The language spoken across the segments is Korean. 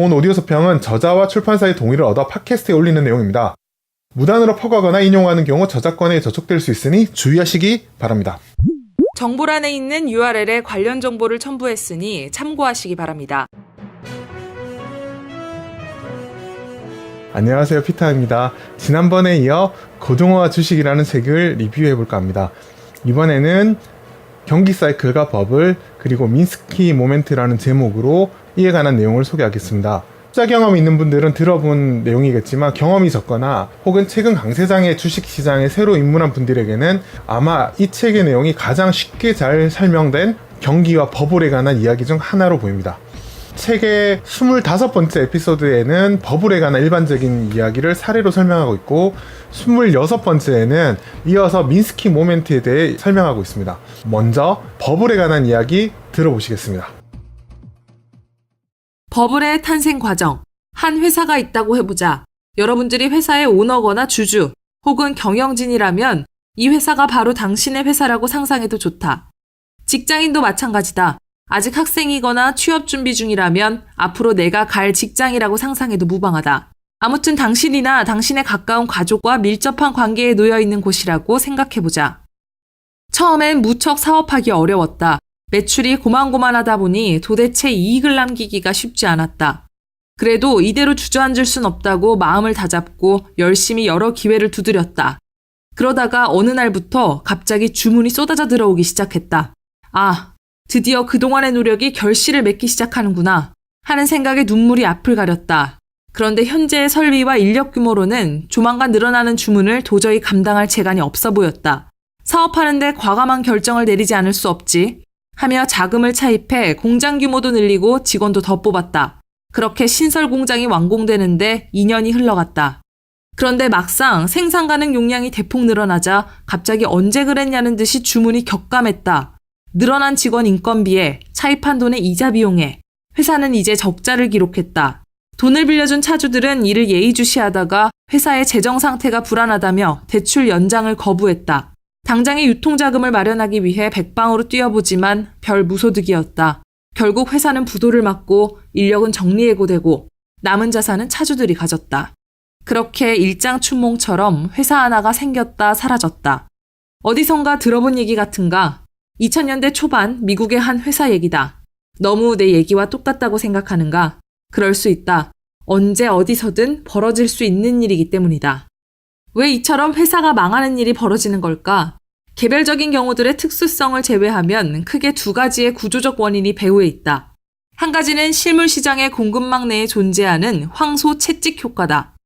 본 오디오 서평은 저자와 출판사의 동의를 얻어 팟캐스트에 올리는 내용입니다. 무단으로 퍼가거나 인용하는 경우 저작권에 저촉될 수 있으니 주의하시기 바랍니다. 정보란에 있는 URL에 관련 정보를 첨부했으니 참고하시기 바랍니다. 안녕하세요 피터입니다. 지난번에 이어 고등어와 주식이라는 책을 리뷰해 볼까 합니다. 이번에는 경기 사이클과 버블 그리고 민스키 모멘트라는 제목으로 이에 관한 내용을 소개하겠습니다. 투자 경험이 있는 분들은 들어본 내용이겠지만 경험이 적거나 혹은 최근 강세장의 주식시장에 새로 입문한 분들에게는 아마 이 책의 내용이 가장 쉽게 잘 설명된 경기와 버블에 관한 이야기 중 하나로 보입니다. 책의 25번째 에피소드에는 버블에 관한 일반적인 이야기를 사례로 설명하고 있고 26번째에는 이어서 민스키 모멘트에 대해 설명하고 있습니다. 먼저 버블에 관한 이야기 들어보시겠습니다. 버블의 탄생 과정. 한 회사가 있다고 해보자. 여러분들이 회사의 오너거나 주주 혹은 경영진이라면 이 회사가 바로 당신의 회사라고 상상해도 좋다. 직장인도 마찬가지다. 아직 학생이거나 취업 준비 중이라면 앞으로 내가 갈 직장이라고 상상해도 무방하다. 아무튼 당신이나 당신의 가까운 가족과 밀접한 관계에 놓여 있는 곳이라고 생각해보자. 처음엔 무척 사업하기 어려웠다. 매출이 고만고만하다 보니 도대체 이익을 남기기가 쉽지 않았다. 그래도 이대로 주저앉을 순 없다고 마음을 다잡고 열심히 여러 기회를 두드렸다. 그러다가 어느 날부터 갑자기 주문이 쏟아져 들어오기 시작했다. 아, 드디어 그동안의 노력이 결실을 맺기 시작하는구나 하는 생각에 눈물이 앞을 가렸다. 그런데 현재의 설비와 인력 규모로는 조만간 늘어나는 주문을 도저히 감당할 재간이 없어 보였다. 사업하는데 과감한 결정을 내리지 않을 수 없지. 하며 자금을 차입해 공장 규모도 늘리고 직원도 더 뽑았다. 그렇게 신설 공장이 완공되는데 2년이 흘러갔다. 그런데 막상 생산 가능 용량이 대폭 늘어나자 갑자기 언제 그랬냐는 듯이 주문이 격감했다. 늘어난 직원 인건비에 차입한 돈의 이자 비용에 회사는 이제 적자를 기록했다. 돈을 빌려준 차주들은 이를 예의주시하다가 회사의 재정 상태가 불안하다며 대출 연장을 거부했다. 당장의 유통자금을 마련하기 위해 백방으로 뛰어보지만 별 무소득이었다. 결국 회사는 부도를 맞고 인력은 정리해고되고 남은 자산은 차주들이 가졌다. 그렇게 일장춘몽처럼 회사 하나가 생겼다 사라졌다. 어디선가 들어본 얘기 같은가? 2000년대 초반 미국의 한 회사 얘기다. 너무 내 얘기와 똑같다고 생각하는가? 그럴 수 있다. 언제 어디서든 벌어질 수 있는 일이기 때문이다. 왜 이처럼 회사가 망하는 일이 벌어지는 걸까? 개별적인 경우들의 특수성을 제외하면 크게 두 가지의 구조적 원인이 배후에 있다. 한 가지는 실물 시장의 공급망 내에 존재하는 황소 채찍 효과다.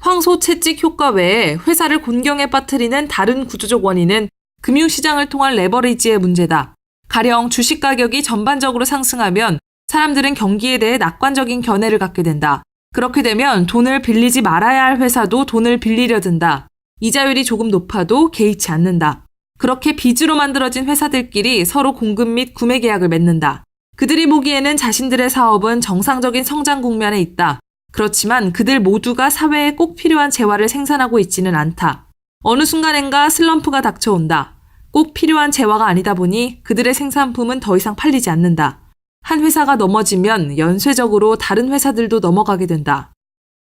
황소 채찍 효과 외에 회사를 곤경에 빠뜨리는 다른 구조적 원인은 금융시장을 통한 레버리지의 문제다. 가령 주식 가격이 전반적으로 상승하면 사람들은 경기에 대해 낙관적인 견해를 갖게 된다. 그렇게 되면 돈을 빌리지 말아야 할 회사도 돈을 빌리려 든다. 이자율이 조금 높아도 개의치 않는다. 그렇게 빚으로 만들어진 회사들끼리 서로 공급 및 구매 계약을 맺는다. 그들이 보기에는 자신들의 사업은 정상적인 성장 국면에 있다. 그렇지만 그들 모두가 사회에 꼭 필요한 재화를 생산하고 있지는 않다. 어느 순간엔가 슬럼프가 닥쳐온다. 꼭 필요한 재화가 아니다 보니 그들의 생산품은 더 이상 팔리지 않는다. 한 회사가 넘어지면 연쇄적으로 다른 회사들도 넘어가게 된다.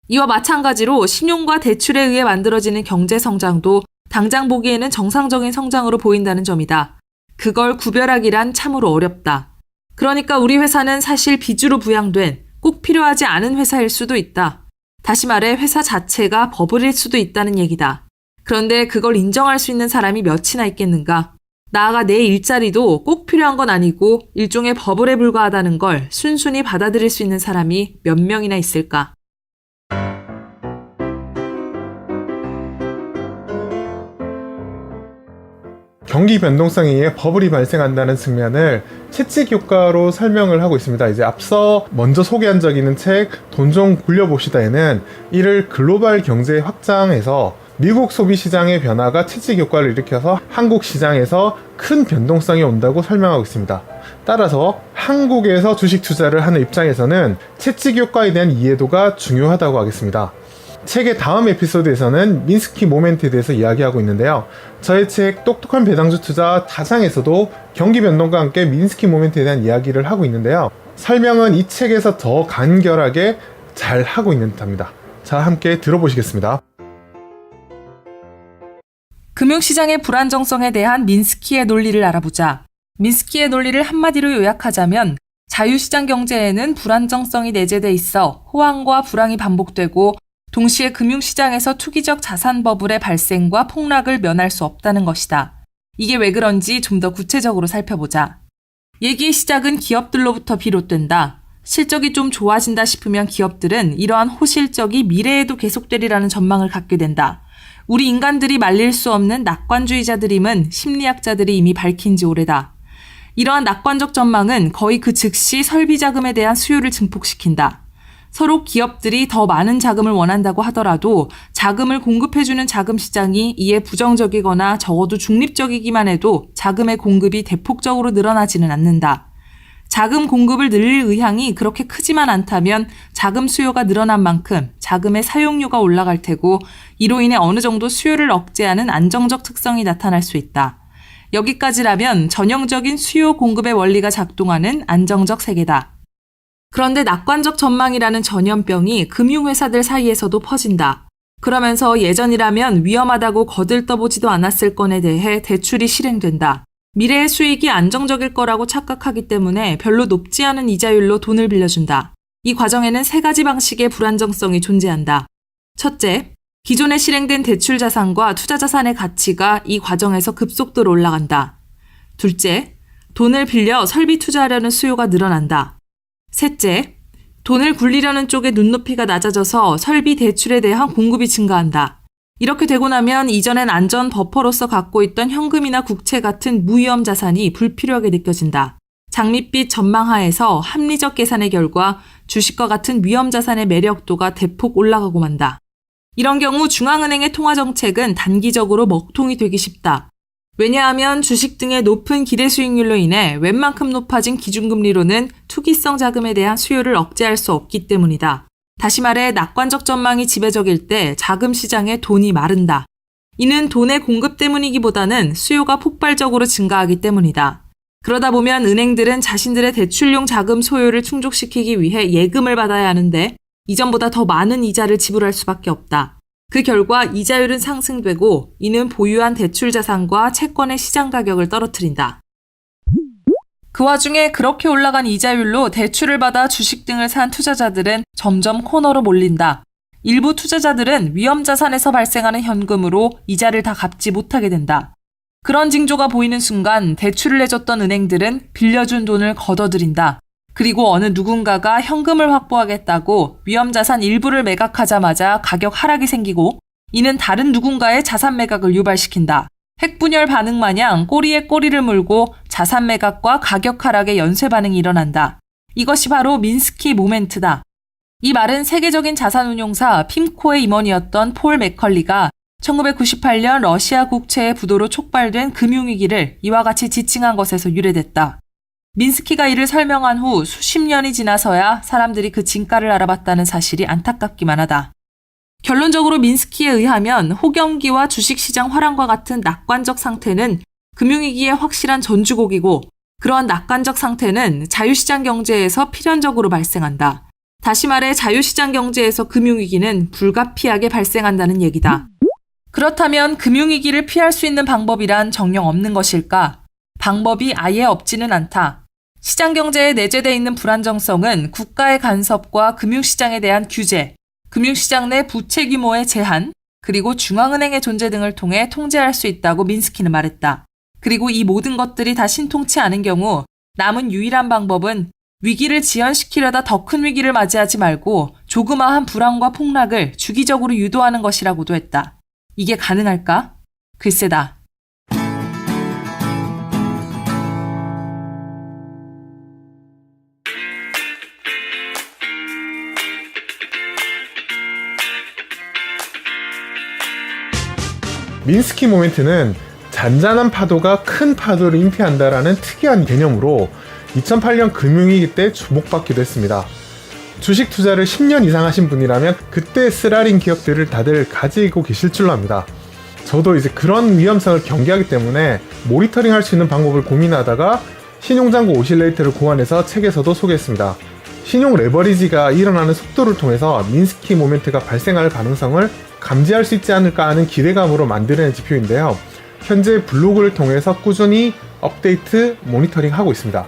이와 마찬가지로 신용과 대출에 의해 만들어지는 경제 성장도 당장 보기에는 정상적인 성장으로 보인다는 점이다. 그걸 구별하기란 참으로 어렵다. 그러니까 우리 회사는 사실 빚으로 부양된 꼭 필요하지 않은 회사일 수도 있다. 다시 말해 회사 자체가 버블일 수도 있다는 얘기다. 그런데 그걸 인정할 수 있는 사람이 몇이나 있겠는가? 나아가 내 일자리도 꼭 필요한 건 아니고 일종의 버블에 불과하다는 걸 순순히 받아들일 수 있는 사람이 몇 명이나 있을까? 경기 변동성에 의해 버블이 발생한다는 측면을 채찍 효과로 설명을 하고 있습니다. 이제 앞서 먼저 소개한 적 있는 책 돈 좀 굴려봅시다에는 이를 글로벌 경제 확장해서 미국 소비 시장의 변화가 채찍 효과를 일으켜서 한국 시장에서 큰 변동성이 온다고 설명하고 있습니다. 따라서 한국에서 주식 투자를 하는 입장에서는 채찍 효과에 대한 이해도가 중요하다고 하겠습니다. 책의 다음 에피소드에서는 민스키 모멘트에 대해서 이야기하고 있는데요. 저의 책 똑똑한 배당주 투자 다장에서도 경기 변동과 함께 민스키 모멘트에 대한 이야기를 하고 있는데요. 설명은 이 책에서 더 간결하게 잘 하고 있는 듯합니다. 자, 함께 들어보시겠습니다. 금융시장의 불안정성에 대한 민스키의 논리를 알아보자. 민스키의 논리를 한마디로 요약하자면 자유시장 경제에는 불안정성이 내재돼 있어 호황과 불황이 반복되고 동시에 금융시장에서 투기적 자산 버블의 발생과 폭락을 면할 수 없다는 것이다. 이게 왜 그런지 좀 더 구체적으로 살펴보자. 얘기의 시작은 기업들로부터 비롯된다. 실적이 좀 좋아진다 싶으면 기업들은 이러한 호실적이 미래에도 계속되리라는 전망을 갖게 된다. 우리 인간들이 말릴 수 없는 낙관주의자들임은 심리학자들이 이미 밝힌 지 오래다. 이러한 낙관적 전망은 거의 그 즉시 설비 자금에 대한 수요를 증폭시킨다. 서로 기업들이 더 많은 자금을 원한다고 하더라도 자금을 공급해주는 자금 시장이 이에 부정적이거나 적어도 중립적이기만 해도 자금의 공급이 대폭적으로 늘어나지는 않는다. 자금 공급을 늘릴 의향이 그렇게 크지만 않다면 자금 수요가 늘어난 만큼 자금의 사용료가 올라갈 테고 이로 인해 어느 정도 수요를 억제하는 안정적 특성이 나타날 수 있다. 여기까지라면 전형적인 수요 공급의 원리가 작동하는 안정적 세계다. 그런데 낙관적 전망이라는 전염병이 금융회사들 사이에서도 퍼진다. 그러면서 예전이라면 위험하다고 거들떠보지도 않았을 건에 대해 대출이 실행된다. 미래의 수익이 안정적일 거라고 착각하기 때문에 별로 높지 않은 이자율로 돈을 빌려준다. 이 과정에는 세 가지 방식의 불안정성이 존재한다. 첫째, 기존에 실행된 대출 자산과 투자 자산의 가치가 이 과정에서 급속도로 올라간다. 둘째, 돈을 빌려 설비 투자하려는 수요가 늘어난다. 셋째, 돈을 굴리려는 쪽의 눈높이가 낮아져서 설비 대출에 대한 공급이 증가한다. 이렇게 되고 나면 이전엔 안전 버퍼로서 갖고 있던 현금이나 국채 같은 무위험 자산이 불필요하게 느껴진다. 장밋빛 전망하에서 합리적 계산의 결과 주식과 같은 위험 자산의 매력도가 대폭 올라가고 만다. 이런 경우 중앙은행의 통화 정책은 단기적으로 먹통이 되기 쉽다. 왜냐하면 주식 등의 높은 기대 수익률로 인해 웬만큼 높아진 기준금리로는 투기성 자금에 대한 수요를 억제할 수 없기 때문이다. 다시 말해 낙관적 전망이 지배적일 때 자금 시장에 돈이 마른다. 이는 돈의 공급 때문이기보다는 수요가 폭발적으로 증가하기 때문이다. 그러다 보면 은행들은 자신들의 대출용 자금 소요를 충족시키기 위해 예금을 받아야 하는데 이전보다 더 많은 이자를 지불할 수밖에 없다. 그 결과 이자율은 상승되고 이는 보유한 대출 자산과 채권의 시장 가격을 떨어뜨린다. 그 와중에 그렇게 올라간 이자율로 대출을 받아 주식 등을 산 투자자들은 점점 코너로 몰린다. 일부 투자자들은 위험 자산에서 발생하는 현금으로 이자를 다 갚지 못하게 된다. 그런 징조가 보이는 순간 대출을 내줬던 은행들은 빌려준 돈을 걷어들인다. 그리고 어느 누군가가 현금을 확보하겠다고 위험 자산 일부를 매각하자마자 가격 하락이 생기고 이는 다른 누군가의 자산 매각을 유발시킨다. 핵분열 반응 마냥 꼬리에 꼬리를 물고 자산 매각과 가격 하락의 연쇄 반응이 일어난다. 이것이 바로 민스키 모멘트다. 이 말은 세계적인 자산운용사 핌코의 임원이었던 폴 맥컬리가 1998년 러시아 국채의 부도로 촉발된 금융위기를 이와 같이 지칭한 것에서 유래됐다. 민스키가 이를 설명한 후 수십 년이 지나서야 사람들이 그 진가를 알아봤다는 사실이 안타깝기만 하다. 결론적으로 민스키에 의하면 호경기와 주식시장 화랑과 같은 낙관적 상태는 금융위기의 확실한 전주곡이고 그러한 낙관적 상태는 자유시장 경제에서 필연적으로 발생한다. 다시 말해 자유시장 경제에서 금융위기는 불가피하게 발생한다는 얘기다. 그렇다면 금융위기를 피할 수 있는 방법이란 정녕 없는 것일까? 방법이 아예 없지는 않다. 시장 경제에 내재되어 있는 불안정성은 국가의 간섭과 금융시장에 대한 규제, 금융시장 내 부채 규모의 제한, 그리고 중앙은행의 존재 등을 통해 통제할 수 있다고 민스키는 말했다. 그리고 이 모든 것들이 다 신통치 않은 경우 남은 유일한 방법은 위기를 지연시키려다 더 큰 위기를 맞이하지 말고 조그마한 불안과 폭락을 주기적으로 유도하는 것이라고도 했다. 이게 가능할까? 글쎄다. 민스키 모멘트는 잔잔한 파도가 큰 파도를 인피한다라는 특이한 개념으로 2008년 금융위기 때 주목받기도 했습니다. 주식 투자를 10년 이상 하신 분이라면 그때 쓰라린 기업들을 다들 가지고 계실 줄로 압니다. 저도 이제 그런 위험성을 경계하기 때문에 모니터링 할 수 있는 방법을 고민하다가 신용장고 오실레이트를 고안해서 책에서도 소개했습니다. 신용 레버리지가 일어나는 속도를 통해서 민스키 모멘트가 발생할 가능성을 감지할 수 있지 않을까 하는 기대감으로 만들어낸 지표인데요. 현재 블로그를 통해서 꾸준히 업데이트, 모니터링 하고 있습니다.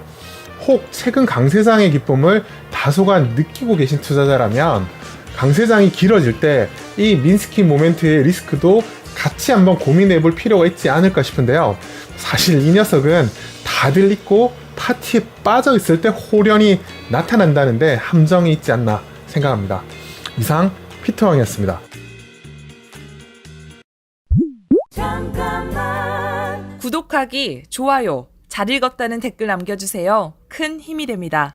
혹 최근 강세장의 기쁨을 다소간 느끼고 계신 투자자라면 강세장이 길어질 때 이 민스키 모멘트의 리스크도 같이 한번 고민해 볼 필요가 있지 않을까 싶은데요. 사실 이 녀석은 다들 잊고 파티에 빠져 있을 때 호련히 나타난다는데 함정이 있지 않나 생각합니다. 이상 피터왕이었습니다. 구독하기, 좋아요, 잘 읽었다는 댓글 남겨주세요. 큰 힘이 됩니다.